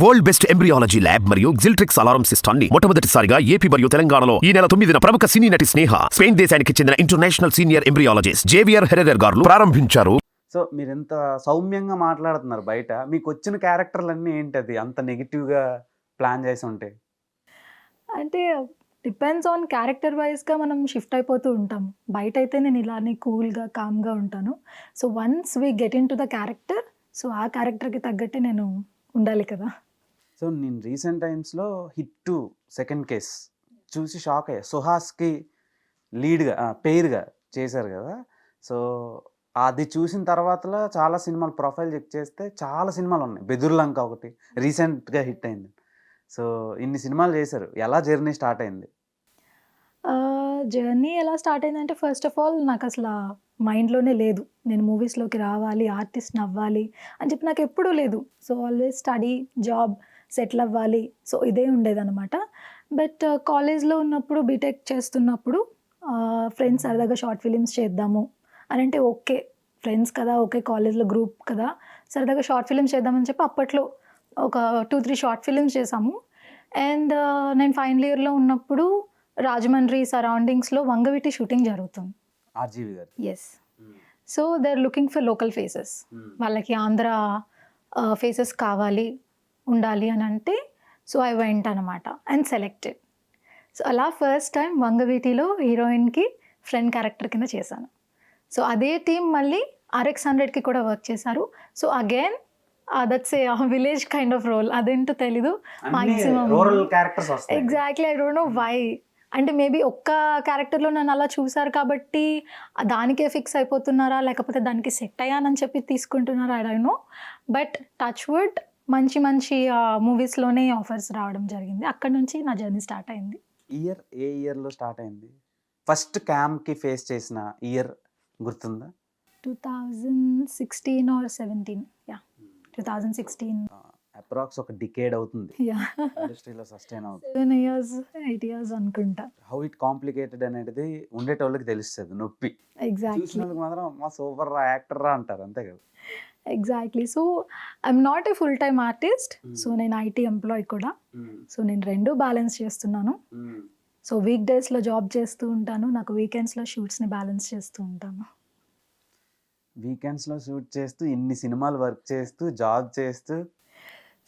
World best embryology lab మరియు జిల్ట్రిక్స్ alarm సిస్టమ్ని మొట్టమొదటిసారిగా ఏపీ మరియు తెలంగాణలో ఈ నెల తొమ్మిదిన ప్రముఖ సినీ నటి స్నేహ స్పెయిన్ దేశానికి చెందిన international senior embryologist Javier Herrera గారు ప్రారంభించారు. సో మీరు ఎంత సౌమ్యంగా మాట్లాడుతున్నారు బయట. మీకు వచ్చిన క్యారెక్టర్లన్నీ ఏంటది అంత నెగిటివ్గా ప్లాన్ చేసి ఉంటే. అంటే డిపెండ్స్ ఆన్ క్యారెక్టర్ వైజ్గా మనం షిఫ్ట్ అయిపోతూ ఉంటాం. బయట అయితే నేను ఇలానే కూల్గా కామ్గా ఉంటాను. So once we get in to the character so ఆ క్యారెక్టర్కి తగ్గట్టే నేను ఉండాలి కదా. సో నేను రీసెంట్ టైమ్స్లో హిట్ టు సెకండ్ కేస్ చూసి షాక్ అయ్యా. సుహాస్కి లీడ్గా పెయిర్గా చేశారు కదా. సో అది చూసిన తర్వాతలో చాలా సినిమాలు ప్రొఫైల్ చెక్ చేస్తే చాలా సినిమాలు ఉన్నాయి. బెదుర్లంక ఒకటి రీసెంట్గా హిట్ అయింది. సో ఇన్ని సినిమాలు చేశారు. ఎలా జర్నీ స్టార్ట్ అయింది? జర్నీ ఎలా స్టార్ట్ అయిందంటే ఫస్ట్ ఆఫ్ ఆల్ నాకు అసలు మైండ్లోనే లేదు. నేను మూవీస్లోకి రావాలి ఆర్టిస్ట్ అవ్వాలి అని చెప్పి నాకు ఎప్పుడూ లేదు. So always study job settle అవ్వాలి. సో ఇదే ఉండేదన్నమాట. బట్ కాలేజ్లో ఉన్నప్పుడు బీటెక్ చేస్తున్నప్పుడు ఫ్రెండ్స్ సరదాగా షార్ట్ ఫిలిమ్స్ చేద్దాము అని అంటే ఓకే. ఫ్రెండ్స్ కదా ఓకే. కాలేజ్లో గ్రూప్ కదా సరదాగా షార్ట్ ఫిలిమ్స్ చేద్దామని చెప్పి అప్పట్లో ఒక టూ త్రీ షార్ట్ ఫిలిమ్స్ చేసాము. అండ్ నేను ఫైనల్ ఇయర్లో ఉన్నప్పుడు రాజమండ్రి సరౌండింగ్స్లో వంగవీటి షూటింగ్ జరుగుతుంది. ఆర్జీవి గారు. Yes so they are looking for local faces వాళ్ళకి ఆంధ్ర ఫేసెస్ కావాలి. ఉండాలి అని అంటే సో ఐ వెంట్ అనమాట అండ్ సెలెక్టెడ్ సో అలా ఫస్ట్ టైం వంగవీటిలో హీరోయిన్కి ఫ్రెండ్ క్యారెక్టర్ కింద చేశాను. సో అదే టీం మళ్ళీ ఆర్ఎక్స్ హండ్రెడ్కి కూడా వర్క్ చేశారు. So again that's a village kind of role అదేంటో తెలీదు. వస్తాయి. Exactly I don't know why అంటే మేబీ ఒక్క క్యారెక్టర్లో నన్ను అలా చూసారు కాబట్టి దానికే ఫిక్స్ అయిపోతున్నారా? లేకపోతే దానికి సెట్ అయ్యానని చెప్పి తీసుకుంటున్నారా? I don't know but touch wood మంచి మంచి మూవీస్లోనే ఆఫర్స్ రావడం జరిగింది. అక్కడ నుంచి నా జర్నీ స్టార్ట్ అయింది. ఇయర్ ఏ ఇయర్లో స్టార్ట్ అయింది? ఫస్ట్ క్యామ్కి ఫేస్ చేసిన ఇయర్ గుర్తుందా? Two thousand sixteen or seventeen ya two thousand sixteen approx ఒక డికేడ్ అవుతుంది. యా ఇండస్ట్రీలో సస్టైన్ అవుతుంది. సెవెన్ ఇయర్స్ ఎయిట్ ఇయర్స్ అనుకుంటా. హౌ ఇట్ కాంప్లికేటెడ్ అనేది ఉండేటోళ్ళకి తెలుస్తుంది నొప్పి. ఎగ్జాక్ట్లీ మాత్రం మా సూపర్ రా యాక్టర్ రా అంటారు అంతే కదా. Exactly so I'm not a full time artist so నేను ఐటీ ఎంప్లాయ్ కూడా. సో నేను రెండు బ్యాలెన్స్ చేస్తున్నాను. సో వీక్ డేస్లో జాబ్ చేస్తూ ఉంటాను. నాకు వీకెండ్స్లో షూట్స్ని బ్యాలెన్స్ చేస్తూ ఉంటాను. వీకెండ్స్లో షూట్ చేస్తూ ఇన్ని సినిమాలు వర్క్ చేస్తూ జాబ్ చేస్తూ.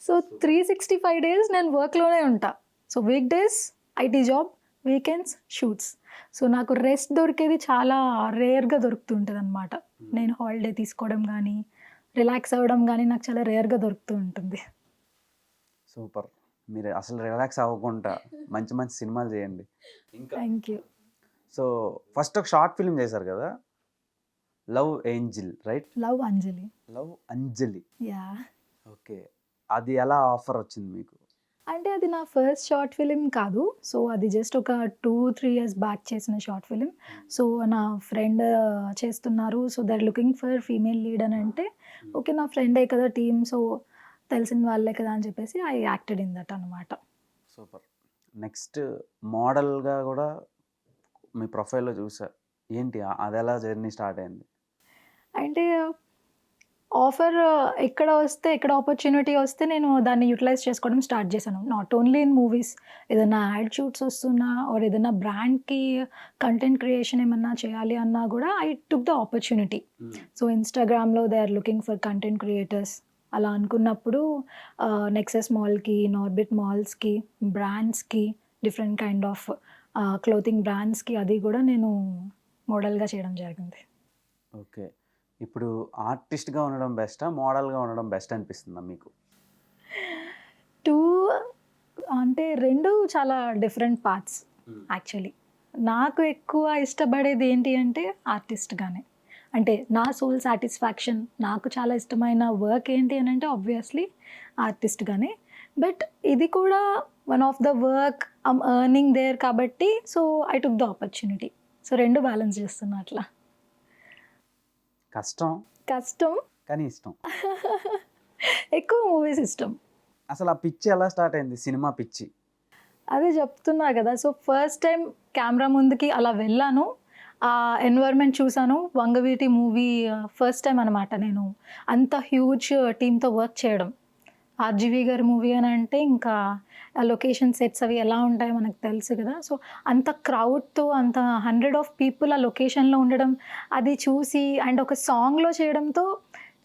So three sixty five days నేను వర్క్లోనే ఉంటా. So week days IT job weekends shoots so నాకు రెస్ట్ దొరికేది చాలా రేర్గా దొరుకుతుంటుంది అనమాట నేను హాలిడే తీసుకోవడం కానీ రిలాక్స్ అవ్వడం కానీ నాకు చాలా రేర్గా దొరుకుతూ ఉంటుంది. సూపర్. మీరు అసలు రిలాక్స్ అవ్వకుండా మంచి మంచి సినిమాలు చేయండి. ఇంకా థ్యాంక్ యూ సో ఫస్ట్ ఒక షార్ట్ ఫిల్మ్ చేశారు కదా? Love angel right? Love Anjali. Love Anjali. Ya okay. అది ఎలా ఆఫర్ వచ్చింది మీకు? అంటే అది నా ఫస్ట్ షార్ట్ ఫిలిం కాదు. సో అది జస్ట్ ఒక టూ త్రీ ఇయర్స్ బ్యాక్ చేసిన షార్ట్ ఫిలిం. సో నా ఫ్రెండ్ చేస్తున్నారు. So they're looking for female lead అని అంటే ఓకే నా ఫ్రెండే కదా టీమ్ సో తెలిసిన వాళ్ళే కదా అని చెప్పేసి ఐ యాక్టెడ్ ఇన్ దట్ అనమాట సూపర్. నెక్స్ట్ మోడల్గా కూడా మీ ప్రొఫైల్లో చూసా. ఏంటి? అది ఎలా జర్నీ స్టార్ట్ అయింది? అంటే ఆఫర్ ఎక్కడ వస్తే ఎక్కడ ఆపర్చునిటీ వస్తే నేను దాన్ని యూటిలైజ్ చేసుకోవడం స్టార్ట్ చేశాను. నాట్ ఓన్లీ ఇన్ మూవీస్ ఏదైనా యాడ్ షూట్స్ వస్తున్నా ఆర్ ఏదైనా బ్రాండ్కి కంటెంట్ క్రియేషన్ ఏమన్నా చేయాలి అన్నా కూడా I took the opportunity so ఇన్స్టాగ్రామ్లో they are looking for content creators అలా అనుకున్నప్పుడు నెక్సెస్ మాల్కి నార్బిట్ మాల్స్కి బ్రాండ్స్కి డిఫరెంట్ కైండ్ ఆఫ్ క్లోతింగ్ బ్రాండ్స్కి అది కూడా నేను మోడల్గా చేయడం జరిగింది. ఓకే ఇప్పుడు ఆర్టిస్ట్గా ఉండడం బెస్టా మోడల్గా ఉండడం బెస్ట్ అనిపిస్తుందా మీకు? టూ అంటే రెండు చాలా డిఫరెంట్ పార్ట్స్ యాక్చువల్లీ. నాకు ఎక్కువ ఇష్టపడేది ఏంటి అంటే ఆర్టిస్ట్గానే. అంటే నా సోల్ సాటిస్ఫాక్షన్ నాకు చాలా ఇష్టమైన వర్క్ ఏంటి అని అంటే ఆబ్వియస్లీ ఆర్టిస్ట్గానే. బట్ ఇది కూడా one of the work I'm earning there కాబట్టి so I took the opportunity. So రెండు బ్యాలెన్స్ చేస్తున్నా అట్లా. కష్టం. కష్టం. కానీ ఇష్టం. ఎక్కువ మూవీస్ ఇష్టం. అసలు ఆ పిచ్చి ఎలా స్టార్ట్ అయింది? సినిమా పిచ్చి. అదే చెప్తున్నా కదా. సో ఫస్ట్ టైం కెమెరా ముందుకి అలా వెళ్ళాను. ఆ ఎన్వైర్న్మెంట్ చూసాను వంగవీటి మూవీ ఫస్ట్ టైం అనమాట నేను. అంత హ్యూజ్ టీమ్తో వర్క్ చేయడం. ఆర్జీవి గారి మూవీ అని అంటే ఇంకా ఆ లొకేషన్ సెట్స్ అవి ఎలా ఉంటాయో మనకు తెలుసు కదా. సో అంత క్రౌడ్తో అంత హండ్రెడ్ ఆఫ్ పీపుల్ ఆ లొకేషన్లో ఉండడం అది చూసి అండ్ ఒక సాంగ్లో చేయడంతో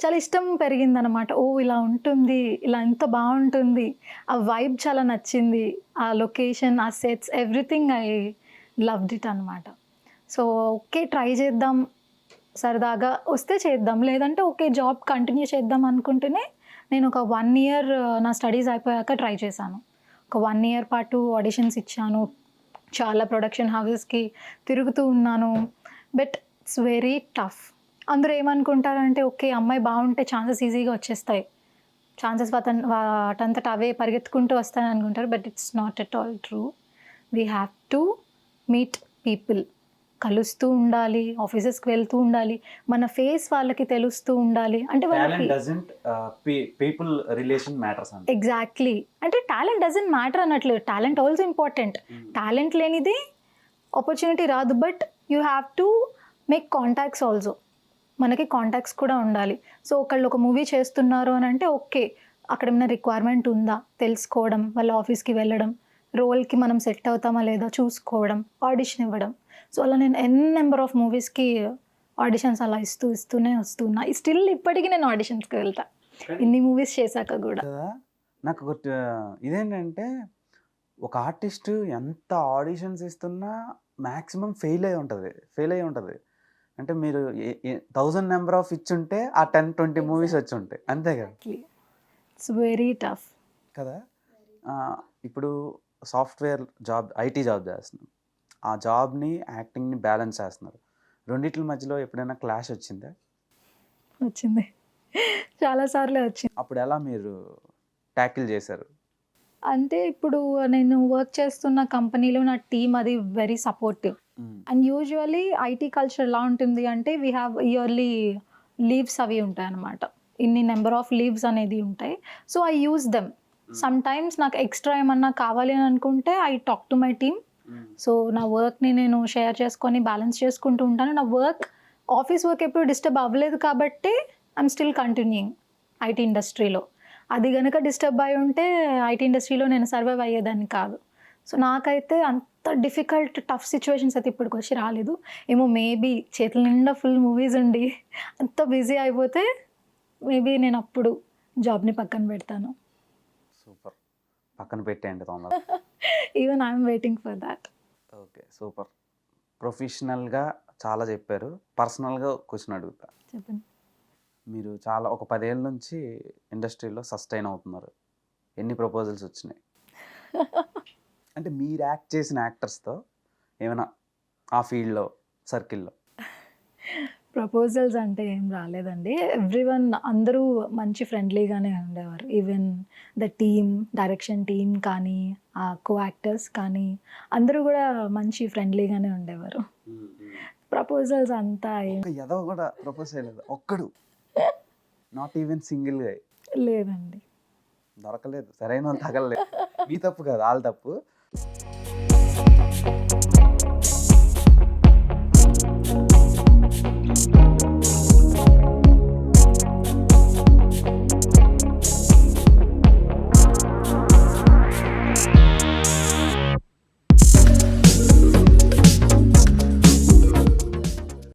చాలా ఇష్టం పెరిగిందనమాట ఓ ఇలా ఉంటుంది ఇలా ఎంత బాగుంటుంది ఆ వైబ్ చాలా నచ్చింది ఆ లొకేషన్ ఆ sets everything I loved it అనమాట సో ఓకే ట్రై చేద్దాం సరదాగా వస్తే చేద్దాం. లేదంటే ఓకే జాబ్ కంటిన్యూ చేద్దాం అనుకుంటేనే నేను ఒక వన్ ఇయర్ uh, నా స్టడీస్ అయిపోయాక ట్రై చేశాను. ఒక వన్ ఇయర్ పాటు ఆడిషన్స్ ఇచ్చాను. చాలా ప్రొడక్షన్ హౌసెస్కి తిరుగుతూ ఉన్నాను. బట్ ఇట్స్ వెరీ టఫ్ అందరూ ఏమనుకుంటారంటే ఓకే అమ్మాయి బాగుంటే ఛాన్సెస్ ఈజీగా వచ్చేస్తాయి. ఛాన్సెస్ వాటన్ వాటంతట అవే పరిగెత్తుకుంటూ వస్తాయని అనుకుంటారు. But it's not at all true we have to meet people కలుస్తూ ఉండాలి ఆఫీసెస్కి వెళ్తూ ఉండాలి మన ఫేస్ వాళ్ళకి తెలుస్తూ ఉండాలి. అంటే వాళ్ళకి పీపుల్ రిలేషన్ మ్యాటర్స్ ఎగ్జాక్ట్లీ అంటే టాలెంట్ డజంట్ మ్యాటర్ అన్నట్లేదు టాలెంట్ ఆల్సో ఇంపార్టెంట్ టాలెంట్ లేనిది ఆపర్చునిటీ రాదు. But you have to make contacts also మనకి కాంటాక్ట్స్ కూడా ఉండాలి. సో ఒకళ్ళు ఒక మూవీ చేస్తున్నారు అని అంటే ఓకే అక్కడ ఏమైనా రిక్వైర్మెంట్ ఉందా? తెలుసుకోవడం వాళ్ళ ఆఫీస్కి వెళ్ళడం రోల్కి మనం సెట్ అవుతామా లేదా చూసుకోవడం ఆడిషన్ ఇవ్వడం. సో అలా నేను ఎన్ నెంబర్ ఆఫ్ మూవీస్కి ఆడిషన్స్ అలా ఇస్తూ ఇస్తూనే వస్తున్నా. స్టిల్ ఇప్పటికీ నేను ఆడిషన్స్కి వెళ్తా. ఇన్ని మూవీస్ చేశాక కూడా. కదా? నాకు ఇదేంటంటే ఒక ఆర్టిస్ట్ ఎంత ఆడిషన్స్ ఇస్తున్నా మ్యాక్సిమం ఫెయిల్ అయి ఉంటుంది. ఫెయిల్ అయి ఉంటుంది. అంటే మీరు థౌజండ్ నెంబర్ ఆఫ్ ఇచ్చుంటే ఆ టెన్ ట్వంటీ మూవీస్ వచ్చి ఉంటాయి అంతే కదా? ఇట్స్ వెరీ టఫ్ కదా? ఆ, ఇప్పుడు సాఫ్ట్వేర్ జాబ్ ఐటీ జాబ్ చేస్తున్నాం. ఆ జాబ్ని యాక్టింగ్ని బ్యాలెన్స్ చేస్తున్నారు. రెండిట్ల మధ్యలో ఎప్పుడైనా క్లాష్ వచ్చిందా? వచ్చింది. చాలాసార్లు వచ్చింది. అప్పుడు ఎలా మీరు ట్యాకిల్ చేశారు? అంటే ఇప్పుడు నేను వర్క్ చేస్తున్న కంపెనీలో నా టీమ్ అది very supportive. And usually IT culture ఎలా ఉంటుంది అంటే వీ హ్యావ్ ఇయర్లీ లీవ్స్ అవి ఉంటాయి అన్నమాట ఇన్ని నెంబర్ ఆఫ్ లీవ్స్ అనేది ఉంటాయి. So I use them sometimes నాకు ఎక్స్ట్రా ఏమన్నా కావాలి అని అనుకుంటే I talk to my team so నా వర్క్ని నేను షేర్ చేసుకొని బ్యాలెన్స్ చేసుకుంటూ ఉంటాను. నా వర్క్ ఆఫీస్ వర్క్ ఎప్పుడు డిస్టర్బ్ అవ్వలేదు కాబట్టి ఐఎమ్ స్టిల్ కంటిన్యూయింగ్ ఐటీ ఇండస్ట్రీలో. అది కనుక డిస్టర్బ్ అయి ఉంటే ఐటీ ఇండస్ట్రీలో నేను సర్వైవ్ అయ్యేదాన్ని కాదు. సో నాకైతే అంత డిఫికల్ట్ టఫ్ సిచ్యువేషన్స్ అయితే ఇప్పటికి వచ్చి రాలేదు. ఏమో మేబీ చేతుల నిండా ఫుల్ మూవీస్ ఉండి అంత బిజీ అయిపోతే మేబీ నేను అప్పుడు జాబ్ని పక్కన పెడతాను. సూపర్. పక్కన పెట్టేయండి తొందర even I'm waiting for that okay super ప్రొఫెషనల్గా చాలా చెప్పారు. పర్సనల్గా క్వశ్చన్ అడుగుతా. చెప్పండి. మీరు చాలా ఒక పదేళ్ళ నుంచి ఇండస్ట్రీలో సస్టైన్ అవుతున్నారు. ఎన్ని ప్రపోజల్స్ వచ్చినాయి? అంటే మీరు యాక్ట్ చేసిన యాక్టర్స్తో ఏమైనా ఆ ఫీల్డ్లో సర్కిల్లో ప్రపోజల్స్ అంటే ఏం రాలేదండి. ఎవ్రీ వన్ అందరూ మంచి ఫ్రెండ్లీగానే ఉండేవారు. Even the team direction team కానీ ఆ కో యాక్టర్స్ కానీ అందరూ కూడా మంచి ఫ్రెండ్లీగానే ఉండేవారు. ప్రపోజల్స్ అంతా ఏం ఒక ఎదవ కూడా ప్రపోజ్ చేయలేదు. ఒక్కడు. నాట్ ఈవెన్ సింగిల్గా లేదండి. దొరకలేదు. సరైన తగలలేదు. మీ తప్పు కాదు వాళ్ళ తప్పు.